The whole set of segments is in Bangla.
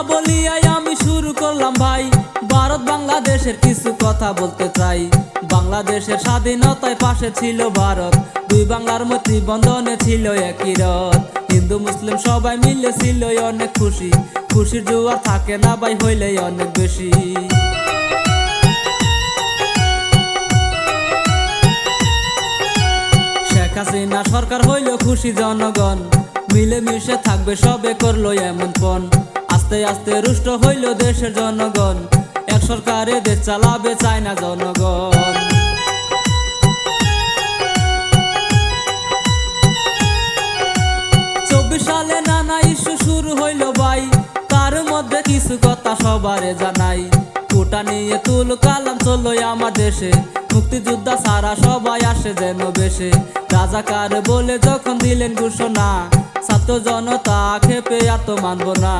কথা বলিয়াই আমি শুরু করলাম ভাই। ভারত বাংলাদেশের কিছু কথা বলতে চাই। বাংলাদেশের স্বাধীনতায় পাশে ছিল ভারত। দুই বাংলার মৈত্রী বন্ধনে ছিল একই রথ। হিন্দু, মুসলিম সবাই মিলে ছিল অনেক খুশি। খুশির জোয়ার থাকে না ভাই হইলে অনেক বেশি। শেখ হাসিনা সরকার হইল খুশি জনগণ। মিলে মিশে থাকবে, সবে করল এমন পণ। আস্তে আস্তে রুষ্ট হইল দেশের জনগণ। এক সরকারে দেশ চালাবে চায় না জনগণ। চব্বিশ সালে নানা ইস্যু শুরু হইল ভাই। তার মধ্যে কিছু কথা সবারে জানাই। কোটা নিয়ে তুল কালাম আমার দেশে। মুক্তিযোদ্ধা সারা সবাই আসে যেন বেশে। রাজাকার বলে যখন দিলেন ঘোষণা, ছাত্র জনতা খেপে আর তো মানব না।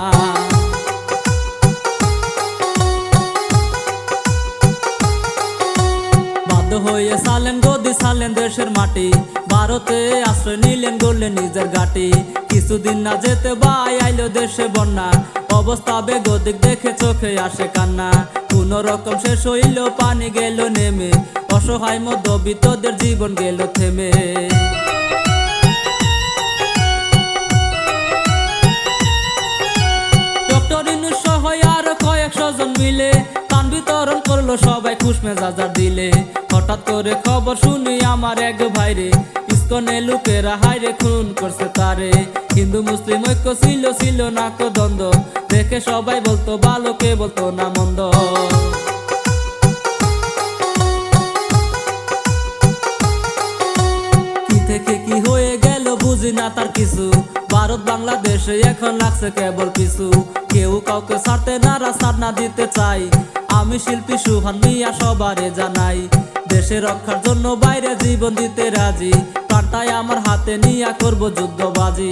হয়ে সালেন গদি সালেন দেশের মাটি। ভারতে আশ্রয় নিলেন গড়লেন নিজের ঘাটি। কিছুদিন না যেতে ভাই আইলো দেশে বন্যা। অবস্থা বেগদিক দেখে চোখে আসে কান্না। কোন রকম শেষ হইল, পানি গেল নেমে। অসহায় মধ্যবিত্তদের জীবন গেল থেমে। ডক্টর ইনুস সহ আরও কয়েকশো জন মিলে পান করল সবাই খুশ মেজাজার দিলে। হঠাৎ করে খবর শুনি আমার এক ভাইরে, ইস্কনে লোকেরা হাইরে খুন করছে তারে। হিন্দু মুসলিম ঐক্য ছিল ছিল না কো দ্বন্দ্ব। দেখে সবাই বলতো ভালো কে বলতো না মন্দ? কি থেকে কি হয়ে গেল বুঝি না তার কিছু। ভারত বাংলাদেশে এখন লাগছে কেবল কিছু কেউ কাউকে ছাড়তে না রাস্তা না দিতে চাই। আমি শিল্পী সুহান মিয়া, সবারে জানাই। দেশে রক্ষার জন্য বাইরে জীবন দিতে রাজি। পাল্টাই আমার হাতে নিয়া করব যুদ্ধবাজি।